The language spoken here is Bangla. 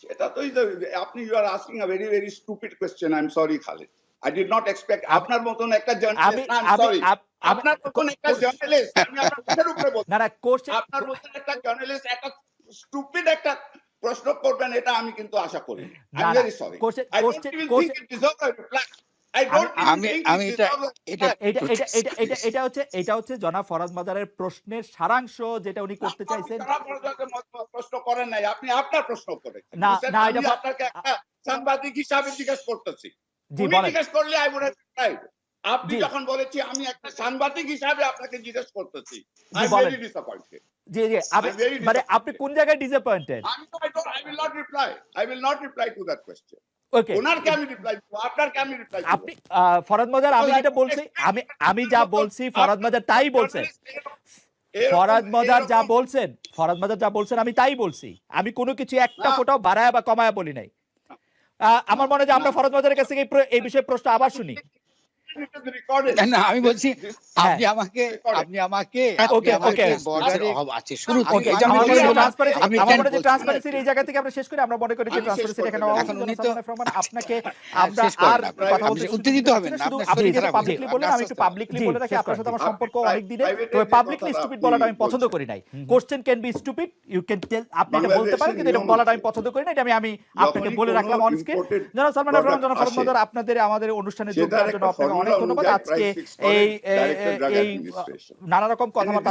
সেটা তো আপনি you are asking a very very stupid question I am sorry Khalid I did not expect আপনার মতন একটা জার্নালিস্ট আই এম সরি আপনার মতন একটা জার্নালিস্ট আমি আপনার কথার উপরে বলছি। না না কোশ্চেন আপনার মতন একটা জার্নালিস্ট একটা স্টুপিড একটা প্রশ্ন করবেন এটা আমি কিন্তু আশা করি I am very sorry deserve a reply আমি- আমি এটা- এটা- এটা এটা এটা এটা এটা হচ্ছে এটা হচ্ছে জনাব ফরাদ মাদারের প্রশ্নের সারাংশ যেটা উনি করতে চাইছেন। প্রশ্ন করেন নাই আপনি আপনার প্রশ্ন করেন না, না, এটা- আপনাকে একটা সাংবাদিক হিসাবে জিজ্ঞেস করতেছি। উনি জিজ্ঞেস করলে আপনি যখন বলেছি আমি একটা সাংবাদিক হিসাবে আপনাকে জিজ্ঞেস করতেছি। আই এম ভেরি ডিসঅ্যাপয়েন্টেড জি মানে আপনি কোন জায়গায় ডিসঅ্যাপয়েন্টেড আমি তো I will not reply I will not reply to that question okay ওনারকে আমি রিপ্লাই দিব আপনারকে আমি রিপ্লাই দিব। আপনি ফরাদ মাজার আমি যেটা বলছি আমি আমি যা বলছি ফরাদ মাজার তাই বলছেন এরকম- ফরাদ মজার যা বলছেন ফরাদ মজার যা বলছেন আমি তাই বলছি আমি কোনো কিছু একটা। ফোটাও বাড়ায় বা কমায় বলি নাই আহ, আমার মনে হয় যে আমরা। ফরাদ মজারের কাছ থেকে এই বিষয়ে প্রশ্ন আবার শুনি. না, আমি বলছি। আপনি আমাকে আপনি আমাকে Okay, আপনি আমাকে okay. বর্ডারে আছে শুরু থেকে ওকে এটা আমি আমার বলব না। ট্রান্সপারেন্সি আপনি আমার কেন বলছেন? ট্রান্সপারেন্সির এই জায়গা থেকে আমরা শেষ করি আমরা মনে করি যে ট্রান্সপারেন্সি এখানে পারি। এখন উনি তো- আপনাকে আমরা আর কথা বলতে উত্তেজিত হবেন না, দিচ্ছি, শুধু আপনার আপনি যেটা পাবলিকলি বললেন আমি একটু আস্তে আস্তে পাবলিকলি বলে রাখি আপনার সাথে আমার সম্পর্ক অনেক দিনের তবে পাবলিকলি স্টুপিড বলাটা আমি পছন্দ করি নাই question can be stupid you can tell আপনি এটা বলতে পারেন কিন্তু এটা বলাটা আমি পছন্দ করি না এটা আমি আমি আপনাকে বলে রাখলাম অন স্ক্রিন জনাব সালমান জনাব আপনাদের আমাদের অনুষ্ঠানে যোগ দেওয়ার জন্য আপনাকে অনেক ধন্যবাদ। আজকে এই নানা রকম কথাবার্তা